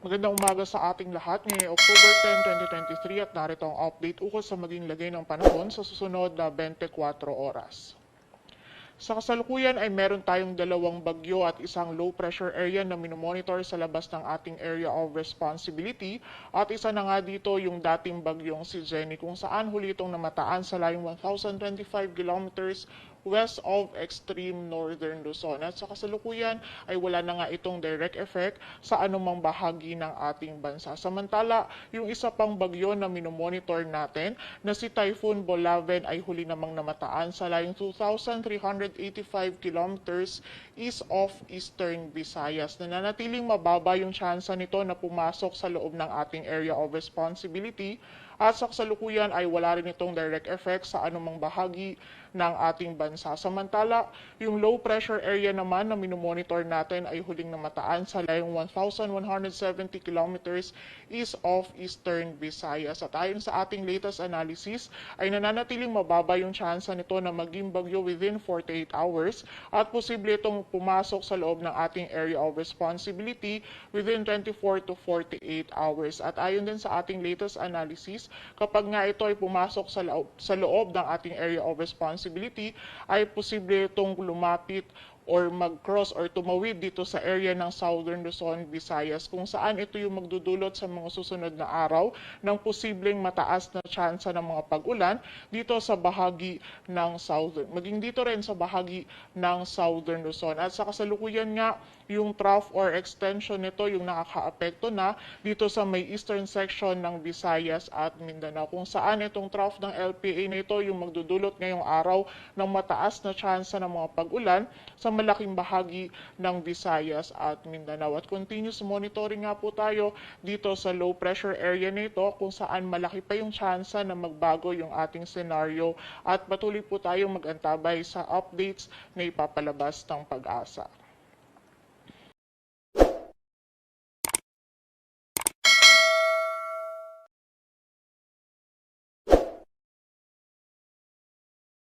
Magandang umaga sa ating lahat. Ngayong October 10, 2023 at narito ang update ukol sa maging lagay ng panahon sa susunod na 24 oras. Sa kasalukuyan ay meron tayong dalawang bagyo at isang low pressure area na minomonitor sa labas ng ating area of responsibility at isa na nga dito yung dating bagyong si Jenny kung saan huli itong namataan sa layong 1,025 kilometers west of extreme northern Luzon. At sa kasalukuyan ay wala na nga itong direct effect sa anumang bahagi ng ating bansa. Samantala, yung isa pang bagyo na minomonitor natin na si Typhoon Bolaven ay huli namang namataan sa layong 2,385 kilometers east of eastern Visayas. Nananatiling mababa yung tsansa nito na pumasok sa loob ng ating area of responsibility at sa kasalukuyan ay wala rin itong direct effect sa anumang bahagi ng ating bansa. Samantala, yung low pressure area naman na minomonitor natin ay huling namataan sa layong 1,170 kilometers east of eastern Visayas. At ayon sa ating latest analysis, ay nananatiling mababa yung tsansa nito na maging bagyo within 48 hours at posible itong pumasok sa loob ng ating area of responsibility within 24 to 48 hours. At ayon din sa ating latest analysis, kapag nga ito ay pumasok sa loob, sa loob ng ating area of responsibility, ay posible itong lumapit or mag-cross or tumawid dito sa area ng Southern Luzon, Visayas kung saan ito yung magdudulot sa mga susunod na araw ng posibleng mataas na tsansa ng mga pag-ulan dito sa bahagi ng Southern. Maging dito rin sa bahagi ng Southern Luzon. At sa kasalukuyan nga, yung trough or extension nito yung nakakaapekto na dito sa may eastern section ng Visayas at Mindanao kung saan itong trough ng LPA nito yung magdudulot ngayong araw ng mataas na tsansa ng mga pag-ulan sa malaking bahagi ng Visayas at Mindanao. At continuous monitoring nga po tayo dito sa low pressure area nito kung saan malaki pa yung tsansa na magbago yung ating senaryo at patuloy po tayong mag-antabay sa updates na ipapalabas ng pag-asa.